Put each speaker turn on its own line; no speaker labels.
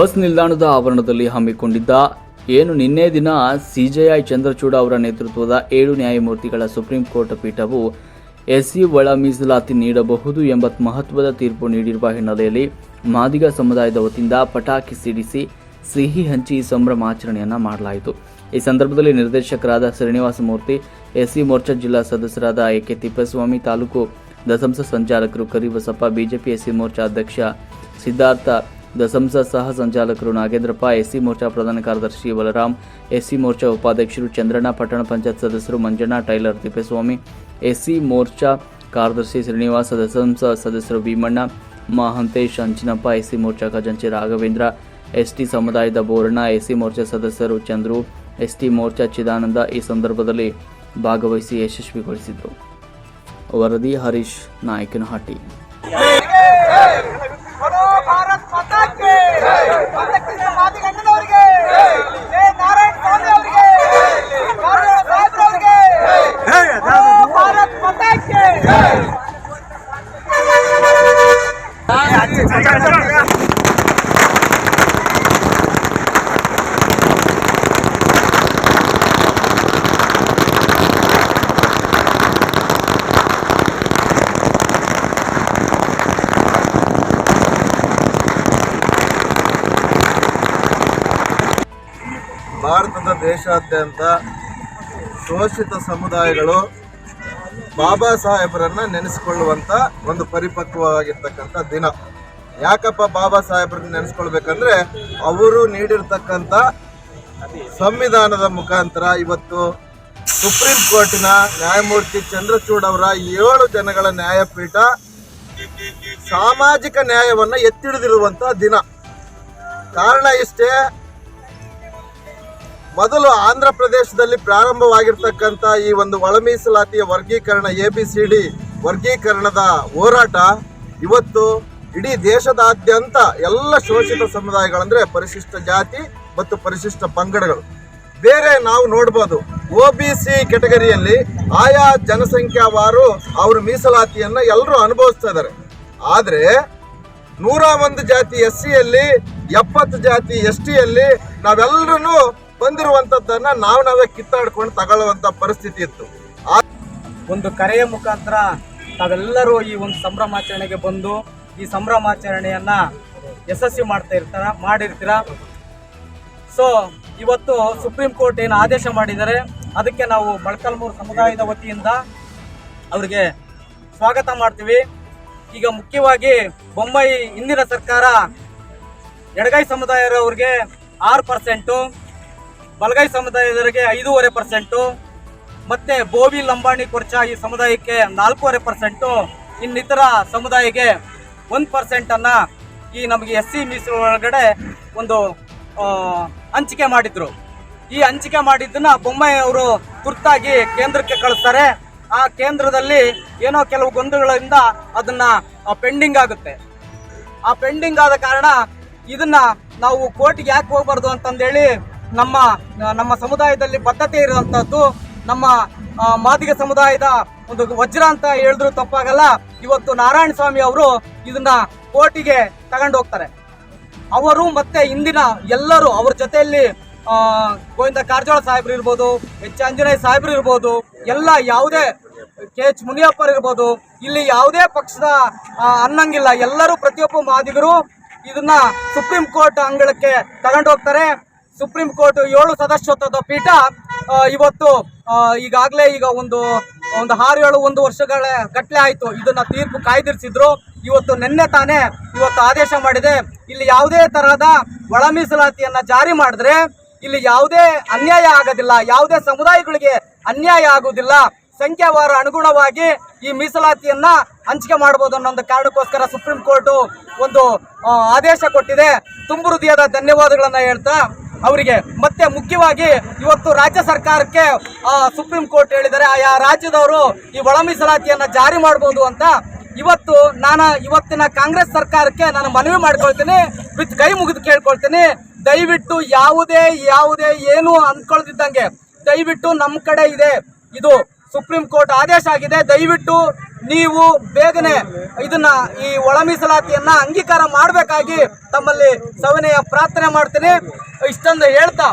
Bus ನಿಲ್ದಾಣದ ಆವರಣದಲ್ಲಿ ಹಮ್ಮಿಕೊಂಡಿದ್ದ ಏನು ನಿನ್ನೆ ದಿನ ಸಿಜೆಐ ಚಂದ್ರಚೂಡ ಅವರ ನೇತೃತ್ವದ ಏಳು ನ್ಯಾಯಮೂರ್ತಿಗಳ ಸುಪ್ರೀಂ ಕೋರ್ಟ್ ಪೀಠವು ಎಸ್ಸಿ ಒಳ ಮೀಸಲಾತಿ ನೀಡಬಹುದು ಎಂಬ ಮಹತ್ವದ ತೀರ್ಪು ನೀಡಿರುವ ಹಿನ್ನೆಲೆಯಲ್ಲಿ ಮಾದಿಗ ಸಮುದಾಯದ ವತಿಯಿಂದ ಪಟಾಕಿ ಸಿಡಿಸಿ ಸಿಹಿ ಹಂಚಿ ಸಂಭ್ರಮಾಚರಣೆಯನ್ನ ಮಾಡಲಾಯಿತು. ಈ ಸಂದರ್ಭದಲ್ಲಿ ನಿರ್ದೇಶಕರಾದ ಶ್ರೀನಿವಾಸ ಮೂರ್ತಿ, ಎಸ್ಸಿ ಮೋರ್ಚಾ ಜಿಲ್ಲಾ ಸದಸ್ಯರಾದ ಎಕೆ ತಿಪ್ಪೇಸ್ವಾಮಿ ತಿಪ್ಪಸ್ವಾಮಿ, ತಾಲೂಕು ದಸಂಸ ಸಂಚಾಲಕರು ಕರಿಬಸಪ್ಪ, ಬಿಜೆಪಿ ಎಸ್ಸಿ ಮೋರ್ಚಾ ಅಧ್ಯಕ್ಷ ಸಿದ್ಧಾರ್ಥ ದಸಂಸ ಸಹ ಸಂಚಾಲಕರು ನಾಗೇಂದ್ರಪ್ಪ, ಎಸ್ಸಿ ಮೋರ್ಚಾ ಪ್ರಧಾನ ಕಾರ್ಯದರ್ಶಿ ಬಲರಾಮ್ ಎಸ್ಸಿ ಮೋರ್ಚಾ ಉಪಾಧ್ಯಕ್ಷರು ಚಂದ್ರಣ್ಣ, ಪಟ್ಟಣ ಪಂಚಾಯತ್ ಸದಸ್ಯರು ಮಂಜಣ್ಣ, ಟೈಲರ್ ತಿಪ್ಪೇಸ್ವಾಮಿ, ಎಸ್ಸಿ ಮೋರ್ಚಾ ಕಾರ್ಯದರ್ಶಿ ಶ್ರೀನಿವಾಸ, ದಸಂಸ ಸದಸ್ಯರು ಭೀಮಣ್ಣ, ಮಹಂತೇಶ್, ಅಂಚಿನಪ್ಪ, ಎಸ್ಸಿ ಮೋರ್ಚಾ ಖಜಾಂಚಿ ರಾಘವೇಂದ್ರ, ಎಸ್ಟಿ ಸಮುದಾಯದ ಬೋರಣ್ಣ, ಎಸ್ಸಿ ಮೋರ್ಚಾ ಸದಸ್ಯರು ಚಂದ್ರು, ಎಸ್ಟಿ ಮೋರ್ಚಾ ಚಿದಾನಂದ ಈ ಸಂದರ್ಭದಲ್ಲಿ ಭಾಗವಹಿಸಿ ಯಶಸ್ವಿಗೊಳಿಸಿದರು. ವರದಿ ಹರೀಶ್ ನಾಯಕನಹಟ್ಟಿ.
ಭಾರತದ ದೇಶಾದ್ಯಂತ ಶೋಷಿತ ಸಮುದಾಯಗಳು ಬಾಬಾ ಸಾಹೇಬರನ್ನ ನೆನೆಸಿಕೊಳ್ಳುವಂತ ಒಂದು ಪರಿಪಕ್ವವಾಗಿರ್ತಕ್ಕಂಥ ದಿನ. ಯಾಕಪ್ಪ ಬಾಬಾ ಸಾಹೇಬ್ರನ್ನ ನೆನೆಸ್ಕೊಳ್ಬೇಕಂದ್ರೆ ಅವರು ನೀಡಿರ್ತಕ್ಕಂಥ ಸಂವಿಧಾನದ ಮುಖಾಂತರ ಇವತ್ತು ಸುಪ್ರೀಂ ಕೋರ್ಟಿನ ನ್ಯಾಯಮೂರ್ತಿ ಚಂದ್ರಚೂಡ್ ಅವರ ಏಳು ಜನಗಳ ನ್ಯಾಯಪೀಠ ಸಾಮಾಜಿಕ ನ್ಯಾಯವನ್ನ ಎತ್ತಿಡಿದಿರುವಂತಹ ದಿನ. ಕಾರಣ ಇಷ್ಟೇ, ಮೊದಲು ಆಂಧ್ರ ಪ್ರದೇಶದಲ್ಲಿ ಪ್ರಾರಂಭವಾಗಿರ್ತಕ್ಕಂಥ ಈ ಒಂದು ಒಳ ಮೀಸಲಾತಿಯ ವರ್ಗೀಕರಣ ಎ ಬಿ ಸಿ ಡಿ ವರ್ಗೀಕರಣದ ಹೋರಾಟ ಇವತ್ತು ಇಡೀ ದೇಶದಾದ್ಯಂತ ಎಲ್ಲ ಶೋಷಿತ ಸಮುದಾಯಗಳಂದ್ರೆ ಪರಿಶಿಷ್ಟ ಜಾತಿ ಮತ್ತು ಪರಿಶಿಷ್ಟ ಪಂಗಡಗಳು. ಬೇರೆ ನಾವು ನೋಡ್ಬೋದು ಒ ಬಿ ಸಿ ಕೆಟಗರಿಯಲ್ಲಿ ಆಯಾ ಜನಸಂಖ್ಯಾವಾರು ಅವ್ರ ಮೀಸಲಾತಿಯನ್ನ ಎಲ್ಲರೂ ಅನುಭವಿಸ್ತಾ ಇದ್ದಾರೆ. ಆದ್ರೆ ನೂರ ಒಂದು ಜಾತಿ ಎಸ್ ಸಿಯಲ್ಲಿ ಎಪ್ಪತ್ತು ಜಾತಿ ಎಸ್ ಟಿಯಲ್ಲಿ ನಾವೆಲ್ಲರೂ ಬಂದಿರುವಂತದ್ದನ್ನ ನಾವು ನಾವೇ ಕಿತ್ತಾಡ್ಕೊಂಡು ತಗೊಳ್ಳುವಂತ ಪರಿಸ್ಥಿತಿ ಇತ್ತು.
ಒಂದು ಕರೆಯ ಮುಖಾಂತರ ತಾವೆಲ್ಲರೂ ಈ ಒಂದು ಸಂಭ್ರಮಾಚರಣೆಗೆ ಬಂದು ಈ ಸಂಭ್ರಮಾಚರಣೆಯನ್ನ ಯಶಸ್ವಿ ಮಾಡ್ತಾ ಇರ್ತಾರ, ಮಾಡಿರ್ತೀರ? ಸೊ ಇವತ್ತು ಸುಪ್ರೀಂ ಕೋರ್ಟ್ ಏನು ಆದೇಶ ಮಾಡಿದ್ದಾರೆ. ಅದಕ್ಕೆ ನಾವು ಮೊಳಕಾಲ್ಮೂರು ಸಮುದಾಯದ ವತಿಯಿಂದ ಅವರಿಗೆ ಸ್ವಾಗತ ಮಾಡ್ತೀವಿ. ಈಗ ಮುಖ್ಯವಾಗಿ ಬೊಂಬೈ ಹಿಂದಿನ ಸರ್ಕಾರ ಎಡಗೈ ಸಮುದಾಯದವ್ರಿಗೆ ಆರು ಪರ್ಸೆಂಟು, ಬಲಗೈ ಸಮುದಾಯದವರಿಗೆ ಐದೂವರೆ ಪರ್ಸೆಂಟು, ಮತ್ತು ಬೋವಿ ಲಂಬಾಣಿ ಕೊರ್ಚಾ ಈ ಸಮುದಾಯಕ್ಕೆ ನಾಲ್ಕೂವರೆ ಪರ್ಸೆಂಟು, ಇನ್ನಿತರ ಸಮುದಾಯಕ್ಕೆ ಒಂದು ಪರ್ಸೆಂಟನ್ನು ಈ ನಮಗೆ ಎಸ್ ಸಿ ಮೀಸಲು ಒಳಗಡೆ ಒಂದು ಹಂಚಿಕೆ ಮಾಡಿದ್ರು. ಈ ಹಂಚಿಕೆ ಮಾಡಿದ್ದನ್ನ ಬೊಮ್ಮಾಯಿ ಅವರು ತುರ್ತಾಗಿ ಕೇಂದ್ರಕ್ಕೆ ಕಳಿಸ್ತಾರೆ. ಆ ಕೇಂದ್ರದಲ್ಲಿ ಏನೋ ಕೆಲವು ಗೊಂದಲಗಳಿಂದ ಅದನ್ನ ಪೆಂಡಿಂಗ್ ಆಗುತ್ತೆ. ಆ ಪೆಂಡಿಂಗ್ ಆದ ಕಾರಣ ಇದನ್ನ ನಾವು ಕೋರ್ಟ್ಗೆ ಯಾಕೆ ಹೋಗ್ಬಾರ್ದು ಅಂತಂದೇಳಿ ನಮ್ಮ ನಮ್ಮ ಸಮುದಾಯದಲ್ಲಿ ಬದ್ಧತೆ ಇರುವಂತದ್ದು ನಮ್ಮ ಮಾದಿಗ ಸಮುದಾಯದ ಒಂದು ವಜ್ರ ಅಂತ ಹೇಳಿದ್ರು ತಪ್ಪಾಗಲ್ಲ. ಇವತ್ತು ನಾರಾಯಣ ಸ್ವಾಮಿ ಅವರು ಇದನ್ನ ಕೋರ್ಟಿಗೆ ತಗೊಂಡು ಹೋಗ್ತಾರೆ. ಅವರು ಮತ್ತೆ ಇಂದಿನ ಎಲ್ಲರೂ ಅವ್ರ ಜೊತೆಯಲ್ಲಿ ಗೋವಿಂದ ಕಾರಜೋಳ ಸಾಹೇಬ್ರು ಇರ್ಬೋದು, ಎಚ್ ಆಂಜನೇಯ ಸಾಹೇಬ್ರು ಇರ್ಬೋದು, ಎಲ್ಲ ಯಾವುದೇ ಕೆ ಎಚ್ ಮುನಿಯಪ್ಪರ್ ಇರ್ಬೋದು, ಇಲ್ಲಿ ಯಾವುದೇ ಪಕ್ಷದ ಅನ್ನಂಗಿಲ್ಲ. ಎಲ್ಲರೂ ಪ್ರತಿಯೊಬ್ಬ ಮಾದಿಗರು ಇದನ್ನ ಸುಪ್ರೀಂ ಕೋರ್ಟ್ ಅಂಗಳಕ್ಕೆ ಹೋಗ್ತಾರೆ. ಸುಪ್ರೀಂ ಕೋರ್ಟ್ ಏಳು ಸದಸ್ಯತ್ವದ ಪೀಠ ಇವತ್ತು ಈಗಾಗಲೇ ಈಗ ಒಂದು ಒಂದು ಆರು ಏಳು ಒಂದು ವರ್ಷಗಳ ಗಟ್ಟಲೆ ಆಯಿತು. ಇದನ್ನು ತೀರ್ಪು ಕಾಯ್ದಿರಿಸಿದ್ರು. ಇವತ್ತು ನಿನ್ನೆ ತಾನೇ ಇವತ್ತು ಆದೇಶ ಮಾಡಿದೆ. ಇಲ್ಲಿ ಯಾವುದೇ ತರಹದ ಒಳ ಮೀಸಲಾತಿಯನ್ನು ಜಾರಿ ಮಾಡಿದ್ರೆ ಇಲ್ಲಿ ಯಾವುದೇ ಅನ್ಯಾಯ ಆಗೋದಿಲ್ಲ. ಯಾವುದೇ ಸಮುದಾಯಗಳಿಗೆ ಅನ್ಯಾಯ ಆಗುವುದಿಲ್ಲ. ಸಂಖ್ಯಾವಾರ ಅನುಗುಣವಾಗಿ ಈ ಮೀಸಲಾತಿಯನ್ನ ಹಂಚಿಕೆ ಮಾಡಬಹುದು ಅನ್ನೋ ಒಂದು ಕಾರಣಕ್ಕೋಸ್ಕರ ಸುಪ್ರೀಂ ಕೋರ್ಟ್ ಒಂದು ಆದೇಶ ಕೊಟ್ಟಿದೆ. ತುಂಬು ಹೃದಯದ ಧನ್ಯವಾದಗಳನ್ನು ಹೇಳ್ತಾ ಅವರಿಗೆ ಮತ್ತೆ ಮುಖ್ಯವಾಗಿ ಇವತ್ತು ರಾಜ್ಯ ಸರ್ಕಾರಕ್ಕೆ ಸುಪ್ರೀಂ ಕೋರ್ಟ್ ಹೇಳಿದರೆ ಆಯಾ ರಾಜ್ಯದವರು ಈ ಒಳ ಮೀಸಲಾತಿಯನ್ನ ಜಾರಿ ಮಾಡಬಹುದು ಅಂತ ಇವತ್ತು ನಾನು ಇವತ್ತಿನ ಕಾಂಗ್ರೆಸ್ ಸರ್ಕಾರಕ್ಕೆ ನಾನು ಮನವಿ ಮಾಡ್ಕೊಳ್ತೀನಿ, ವಿತ್ ಕೈ ಮುಗಿದು ಕೇಳ್ಕೊಳ್ತೀನಿ. ದಯವಿಟ್ಟು ಯಾವುದೇ ಯಾವುದೇ ಏನು ಅಂದ್ಕೊಳ್ತಿದ್ದಂಗೆ ದಯವಿಟ್ಟು ನಮ್ಮ ಕಡೆ ಇದೆ. ಇದು ಸುಪ್ರೀಂ ಕೋರ್ಟ್ ಆದೇಶ ಆಗಿದೆ. ದಯವಿಟ್ಟು ನೀವು ಬೇಗನೆ ಇದನ್ನ ಈ ಒಳ ಮೀಸಲಾತಿಯನ್ನ ಅಂಗೀಕಾರ ಮಾಡಬೇಕಾಗಿ ತಮ್ಮಲ್ಲಿ ಸವನೆಯ ಪ್ರಾರ್ಥನೆ ಮಾಡ್ತೀನಿ. ಇಷ್ಟೊಂದು ಹೇಳ್ತಾ